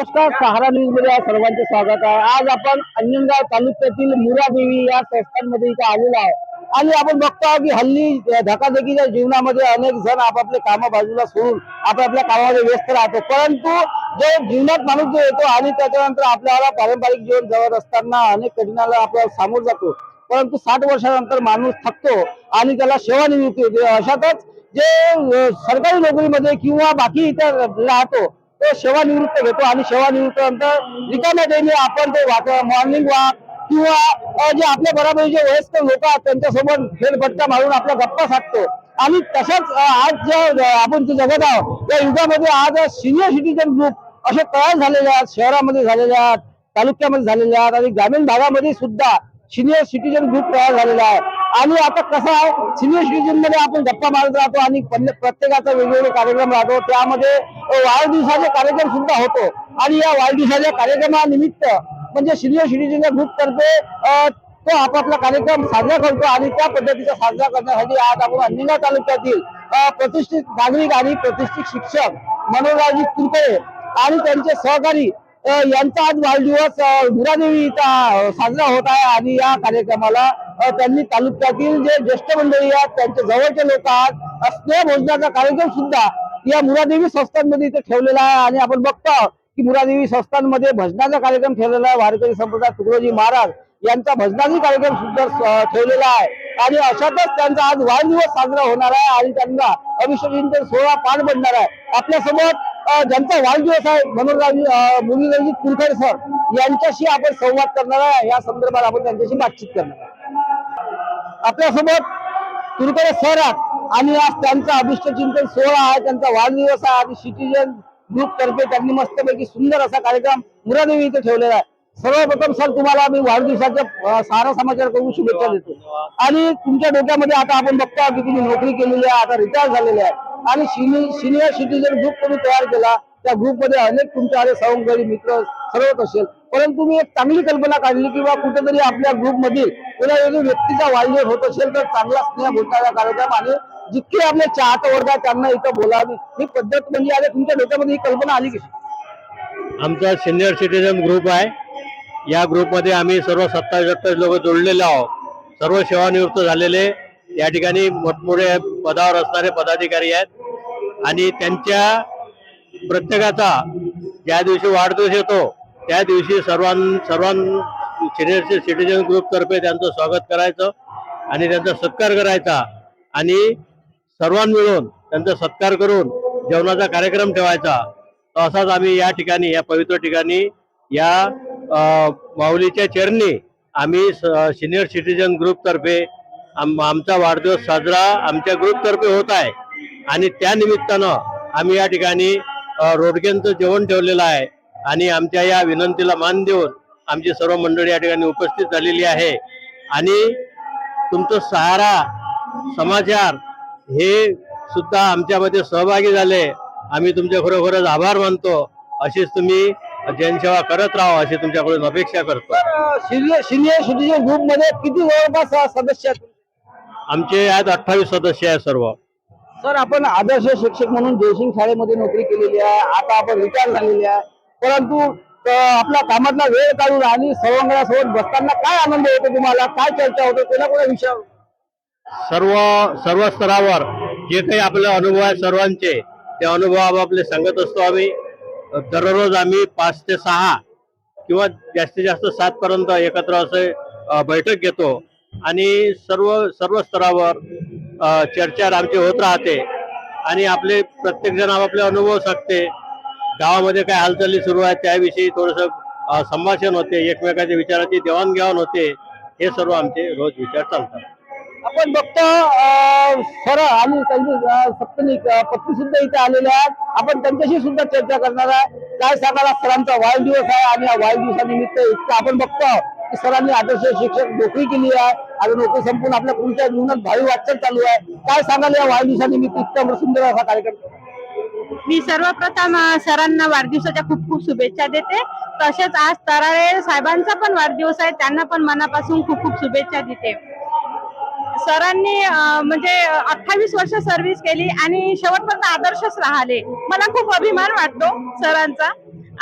नमस्कार सहारा न्यूजमध्ये सर्वांचे स्वागत आहे. आज आपण अंजनगाव तालुक्यातील मुरादेवी या संस्थांमध्ये इथे आलेलो आहे आणि आपण बघतो आहोत की हल्ली धकाधकीच्या जीवनामध्ये अनेक जण आपापले कामं बाजूला सोडून आपापल्या कामामध्ये व्यस्त राहतो. परंतु जो जीवनात माणूस जो येतो आणि त्याच्यानंतर आपल्याला पारंपरिक जीवन जवळ असताना अनेक कठीणाला आपल्याला सामोर जातो. परंतु साठ वर्षानंतर माणूस थकतो आणि त्याला सेवानिवृत्ती होते. अशातच जे सरकारी नोकरीमध्ये किंवा बाकी इतर राहतो तो सेवानिवृत्त घेतो आणि सेवानिवृत्तीनंतर रिकाम्या टाइमी आपण ते मॉर्निंग वॉक किंवा जे आपल्या बरोबर जे वयस्कर लोक आहेत त्यांच्यासोबत फेरफटका मारून आपल्या गप्पा साधतो. आणि तसंच आज जे आपण जे जगत आहोत या युगामध्ये आज सिनियर सिटीजन ग्रुप असे तयार झालेले आहेत शहरामध्ये झालेले आहेत तालुक्यामध्ये झालेले आहेत आणि ग्रामीण भागामध्ये सुद्धा सिनियर सिटीजन ग्रुप तयार झालेला आहे आणि आता कसं आहे सिनियर सिटीजनमध्ये आपण गप्पा मारत राहतो आणि प्रत्येकाचा वेगवेगळे कार्यक्रम राहतो. त्यामध्ये वाढदिवसाचे कार्यक्रम सुद्धा होतो. आणि या वाढदिवसाच्या कार्यक्रमानिमित्त म्हणजे सिनियर सिटीजन ग्रुप तर्फे तो आपापला कार्यक्रम साजरा करतो आणि त्या पद्धतीचा साजरा करण्यासाठी आज आपण अंजिना तालुक्यातील प्रतिष्ठित नागरिक आणि प्रतिष्ठित शिक्षक मनोहररावजी कुलकर्णी आणि त्यांचे सहकारी यांचा आज वाढदिवस धुरादेवी मुरादेवी इथं साजरा होत आहे आणि या कार्यक्रमाला त्यांनी तालुक्यातील जे ज्येष्ठ मंडळी आहेत त्यांचे जवळचे लोक आहेत स्नेह भोजनाचा कार्यक्रम सुद्धा या मुरादेवी संस्थांमध्ये इथे ठेवलेला आहे आणि आपण बघतो की मुरादेवी संस्थांमध्ये भजनाचा कार्यक्रम ठेवलेला आहे. वारकरी संप्रदाय तुकडोजी महाराज यांचा भजनाचा कार्यक्रम सुद्धा ठेवलेला आहे. आणि अशातच त्यांचा आज वाढदिवस साजरा होणार आहे आणि त्यांना अभिषेक सोहळा पार पडणार आहे. आपल्यासमोर ज्यांचा वाढदिवस आहे मनोहररावजी अ, मुरलीधरजी कुलकर्णी सर यांच्याशी आपण संवाद करणार आहे. या संदर्भात आपण त्यांच्याशी बातचीत करणार आहे. आपल्यासोबत कुलकर्णी सर आहेत आणि आज त्यांचा अभिष्ट चिंतन सोहळा आहे त्यांचा वाढदिवस आहे आणि सिटीजन ग्रुप तर्फे त्यांनी मस्तपैकी सुंदर असा कार्यक्रम मुरादेवी इथे ठेवलेला आहे. सर्वप्रथम सर तुम्हाला मी वाढदिवसाच्या सारा समाचार करून शुभेच्छा देतो. आणि तुमच्या डोक्यामध्ये आता आपण बघतो की तुम्ही नोकरी केलेली आहे आता रिटायर झालेले आहे. आणि सिनियर सिटीजन ग्रुप तुम्ही तयार केला. त्या ग्रुपमध्ये अनेक तुमचे सवंगडी मित्र सर्वच असेल. परंतु मी एक चांगली कल्पना काढली किंवा कुठेतरी आपल्या ग्रुपमधील मधील व्यक्तीचा वाढदिवस होत असेल तर चांगला स्नेह बोलणारा कार्यक्रम आणि जितके आपले चाहत वर्ग त्यांना इथं बोलावी. ही पद्धत म्हणजे आता तुमच्या डोक्यामध्ये ही कल्पना आली कशी आमचा सिनियर सिटीजन ग्रुप आहे. या ग्रुपमध्ये आम्ही सर्व सत्तावीस अठ्ठावीस लोक जोडलेले आहोत. सर्व सेवानिवृत्त झालेले. या ठिकाणी मोठमोठे पदावर असणारे पदाधिकारी आहेत. आणि त्यांच्या प्रत्येकाचा ज्या दिवशी वाढदिवस येतो त्या दिवशी सर्वां सर्वां सिनियर सिटीजन ग्रुपतर्फे त्यांचं स्वागत करायचं आणि त्यांचा सत्कार करायचा आणि सर्वां मिळून त्यांचा सत्कार करून जेवणाचा कार्यक्रम ठेवायचा. असाच आम्ही या ठिकाणी या पवित्र ठिकाणी या माऊलीच्या चरणी आम्ही सिनियर सिटीजन ग्रुपतर्फे आम आमचा वाढदिवस साजरा आमच्या ग्रुपतर्फे होत आहे. आणि त्या निमित्तानं आम्ही या ठिकाणी रोडग्यांचं जेवण ठेवलेलं आहे. आणि आमच्या या विनंतीला मान देऊन आमची सर्व मंडळी या ठिकाणी उपस्थित झालेली आहे. आणि तुमचं सहारा समाचार हे सुद्धा आमच्यामध्ये सहभागी झाले. आम्ही तुमचे खरोखरच आभार मानतो. अशीच तुम्ही जनसेवा करत राहा अशी तुमच्याकडून अपेक्षा करतो. सिनियर सिटीजन ग्रुपमध्ये किती जवळपास सदस्य आहेत? आमचे आहेत अठ्ठावीस सदस्य आहेत सर्व. सर आपण आदर्श शिक्षक म्हणून जयसिंग शाळेमध्ये नोकरी केलेली आहे. आता आपण रिटायर झालेली आहे. परंतु अ, आपल्या कामातला वेळ काढून आणि सवंगडासोबत बसताना काय आनंद होतो तुम्हाला? काय चर्चा होते? कोणा कोणा विषयावर सर्व सर्व स्तरावर जे काही आपले अनुभव आहेत सर्वांचे ते अनुभव आपापले सांगत असतो आम्ही. दररोज आम्ही पाच ते सहा किंवा जास्तीत जास्त सात पर्यंत एकत्र असे अ, बैठक घेतो. आणि सर्व सर्व स्तरावर चर्चा आमची होत राहते. आणि आपले प्रत्येकजण आपापले अनुभव सांगते. गावामध्ये काय हालचाली सुरू आहेत त्याविषयी थोडस संभाषण होते एकमेकाच्या विचाराची देवाणघेवाण होते. हे सर्व आमचे रोज विचार चालतात. आपण बघतो सर आणि त्यांची अ, पत्नी सुद्धा इथे आलेल्या आहेत. आपण त्यांच्याशी सुद्धा चर्चा करणार आहे. काय सांगायला सरांचा वाढदिवस आहे आणि या वाढदिवसानिमित्त इतकं आपण बघतो की सरांनी आदर्श शिक्षक नोकरी केली आहे. आणि नोकरी संपून आपल्या पुढच्या जीवनात भावी वाटचाल चालू आहे. काय सांगाल या वाढदिवसानिमित्त इतका सुंदर असा कार्यक्रम? मी सर्वप्रथम सरांना वाढदिवसाच्या खूप खूप शुभेच्छा देते. तसेच आज तराळे साहेबांचा पण वाढदिवस आहे त्यांना पण मनापासून खूप खूप शुभेच्छा देते. सरांनी म्हणजे अठ्ठावीस वर्ष सर्व्हिस केली आणि शेवटपर्यंत आदर्शच राहिले. मला खूप अभिमान वाटतो सरांचा.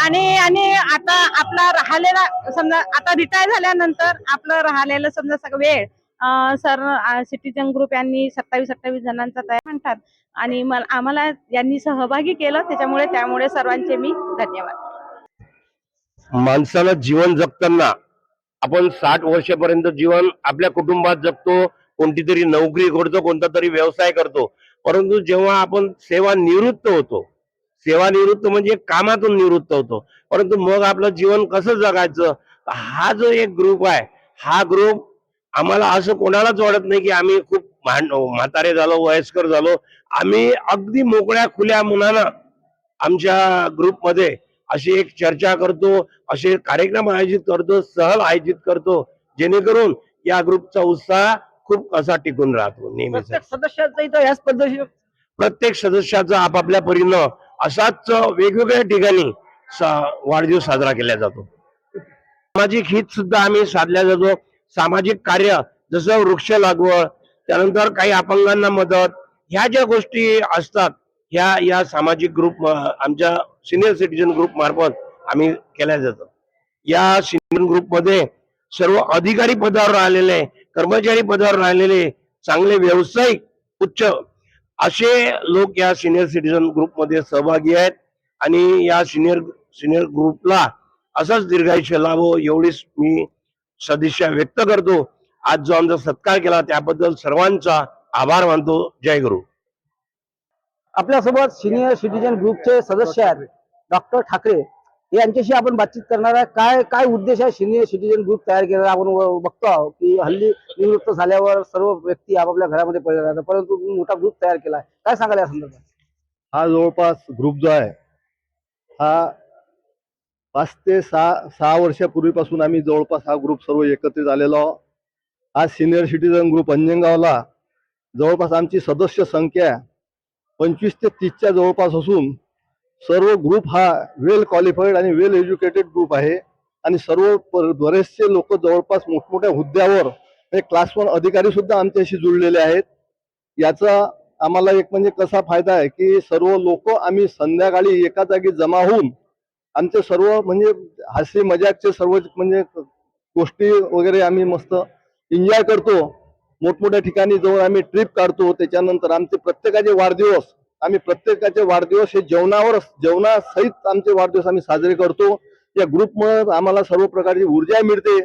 आणि आणि आता आपला राहिलेला समजा आता रिटायर झाल्यानंतर आपलं राहिलेलं समजा सगळं वेळ सर सिटीजन ग्रुप यांनी सत्तावीस अठ्ठावीस जणांचा तयार म्हणतात. आणि मला आम्हाला यांनी सहभागी केलं त्याच्यामुळे त्यामुळे सर्वांचे मी धन्यवाद. माणसाला जीवन जगताना आपण साठ वर्षापर्यंत जीवन आपल्या कुटुंबात जगतो कोणती तरी नोकरी करतो कोणता तरी व्यवसाय करतो. परंतु जेव्हा आपण सेवा निवृत्त होतो सेवानिवृत्त म्हणजे कामातून निवृत्त होतो. परंतु मग आपलं जीवन कसं जगायचं? हा जो एक ग्रुप आहे हा ग्रुप आम्हाला असं कोणालाच वाटत नाही की आम्ही खूप म्हातारे झालो वयस्कर झालो. आम्ही अगदी मोकळ्या खुल्या मनानं आमच्या ग्रुपमध्ये अशी एक चर्चा करतो असे कार्यक्रम आयोजित करतो सहल आयोजित करतो जेणेकरून या ग्रुपचा उत्साह खूप असा टिकून राहतो प्रत्येक सदस्याचा इथं याच पद्धतीने प्रत्येक सदस्याचा आपापल्या परीनं असाच वेगवेगळ्या ठिकाणी सा- वाढदिवस साजरा केला जातो. सामाजिक हित सुद्धा आम्ही साधल्या जातो. सामाजिक कार्य जसं वृक्ष लागवड त्यानंतर काही अपंगांना मदत ह्या ज्या गोष्टी असतात ह्या या सामाजिक ग्रुप आमच्या सिनियर सिटीजन ग्रुप मार्फत आम्ही केल्या जातात या सिनियर ग्रुपमध्ये सर्व अधिकारी पदावर राहिलेले कर्मचारी पदावर राहिलेले चांगले व्यावसायिक उच्च असे लोक या सिनियर सिटीजन ग्रुपमध्ये सहभागी आहेत. आणि या सिनियर सिनियर ग्रुपला असाच दीर्घायुष्य लाभो एवढीच मी सदिच्छा व्यक्त करतो. आज जो आमचा सत्कार केला त्याबद्दल सर्वांचा आभार मानतो. जय गुरु. आपल्यासोबत सिनियर सिटीजन ग्रुपचे सदस्य आहेत डॉक्टर ठाकरे. यांच्याशी आपण बातचीत करणार आहे. काय काय उद्देश आहे सिनियर सिटीजन ग्रुप तयार केलेला आपण बघतो आहोत की हल्ली निवृत्त झाल्यावर सर्व व्यक्ती आपापल्या घरामध्ये पडले जातात. परंतु मोठा ग्रुप तयार केला आहे. काय सांगाल या संदर्भात? हा जवळपास ग्रुप जो आहे हा पाच ते सहा सहा वर्षापूर्वीपासून आम्ही जवळपास हा ग्रुप सर्व एकत्रित आलेलो आहोत. आज सिनियर सिटीजन ग्रुप अंजनगावला जवळपास आमची सदस्य संख्या पंचवीस ते तीसच्या जवळपास असून सर्व ग्रुप हा वेल क्वालिफाईड आणि वेल एज्युकेटेड ग्रुप आहे. आणि सर्व बरेचसे लोक जवळपास मोठमोठ्या हुद्द्यावर म्हणजे क्लास वन अधिकारी सुद्धा आमच्याशी जुळलेले आहेत. याचा आम्हाला एक म्हणजे कसा फायदा आहे की सर्व लोक आम्ही संध्याकाळी एका जागी जमा होऊन आमचे सर्व म्हणजे हास्य मजाकचे सर्व म्हणजे गोष्टी वगैरे आम्ही मस्त एन्जॉय करतो. मोठमोठ्या ठिकाणी जाऊन आम्ही ट्रिप काढतो. त्याच्यानंतर आमचे प्रत्येकाचे वाढदिवस आम्ही प्रत्येकाचे वाढदिवस हे जेवणावर जेवणासहित आमचे वाढदिवस आम्ही साजरे करतो. या ग्रुपमुळे आम्हाला सर्व प्रकारची ऊर्जा मिळते.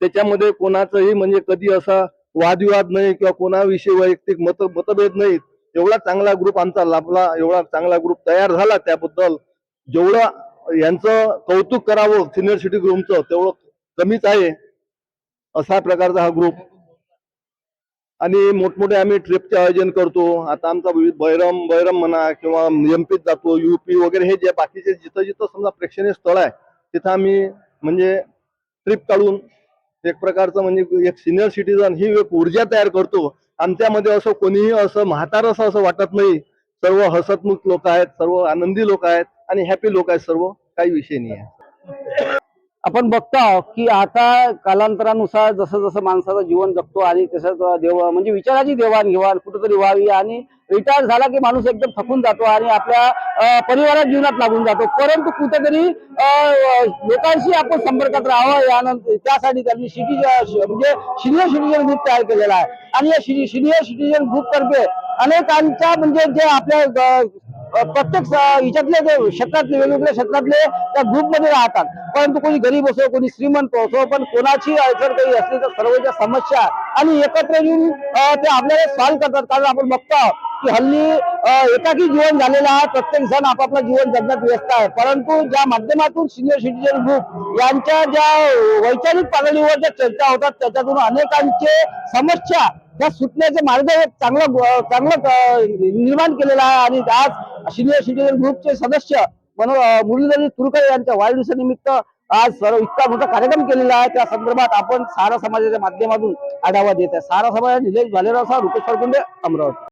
त्याच्यामध्ये कोणाचंही म्हणजे कधी असा वादविवाद नाही किंवा कोणाविषयी वैयक्तिक मत मतभेद नाहीत एवढा चांगला ग्रुप आमचा लाभला एवढा चांगला ग्रुप तयार झाला त्याबद्दल जेवढं यांचं कौतुक करावं सिनियर सिटी ग्रुपचं तेवढं कमीच आहे. असा प्रकारचा हा ग्रुप आणि मोठमोठे आम्ही ट्रिपचे आयोजन करतो. आता आमचा विविध बैरम बैरम म्हणा किंवा एमपीत जातो युपी वगैरे हे जे बाकीचे जिथं जिथं समजा प्रेक्षणीय स्थळ आहे तिथं आम्ही म्हणजे ट्रिप काढून एक प्रकारचं म्हणजे एक सिनियर सिटीजन ही एक ऊर्जा तयार करतो. आमच्यामध्ये असं कोणीही असं म्हातार असं असं वाटत नाही. सर्व हसतमुख लोक आहेत सर्व आनंदी लोक आहेत आणि हॅपी लोक आहेत सर्व काही विषय नाही आहे. आपण बघतो आहोत की आता कालांतरानुसार जसं जसं माणसाचं जीवन जगतो आणि तसं देव म्हणजे विचाराची देवाणघेवाण कुठेतरी व्हावी आणि रिटायर झाला की माणूस एकदम थकून जातो आणि आपल्या परिवारात जीवनात लागून जातो. परंतु कुठेतरी अं, लोकांशी आपण संपर्कात राहावं यानंतर त्यासाठी त्यांनी सिटी म्हणजे सिनियर सिटीजन ग्रुप तयार केलेला आहे. आणि या सिनियर सिटीजन ग्रुपतर्फे अनेकांच्या म्हणजे जे आपल्या प्रत्येक याच्यातले ते क्षेत्रातले वेगवेगळ्या क्षेत्रातले त्या ग्रुपमध्ये राहतात. परंतु कोणी गरीब असो कोणी श्रीमंत असो पण कोणाची अडचण काही असली तर सर्वच्या समस्या आणि एकत्र येऊन ते आपल्याला सॉल्व्ह करतात. कारण आपण बघतो की हल्ली एकाकी जीवन झालेलं आहे प्रत्येक जण आपापलं जीवन जगण्यात व्यस्त आहे. परंतु ज्या माध्यमातून सिनियर सिटीजन ग्रुप यांच्या ज्या वैचारिक पातळीवर ज्या चर्चा होतात त्याच्यातून अनेकांचे समस्या त्या सुटण्याचे मार्ग एक चांगलं चांगलं निर्माण केलेलं आहे. आणि आज सिनियर सिटीजन ग्रुपचे सदस्य म्हणून मुरलीधरी तुरकर यांच्या वाढदिवसानिमित्त आज सर्व इतका मोठा कार्यक्रम केलेला आहे. त्या संदर्भात आपण सारा समाजाच्या माध्यमातून आढावा देत आहे. सारा समाज निलेश भालेराव रुपेश फरकुंडे अमरावती.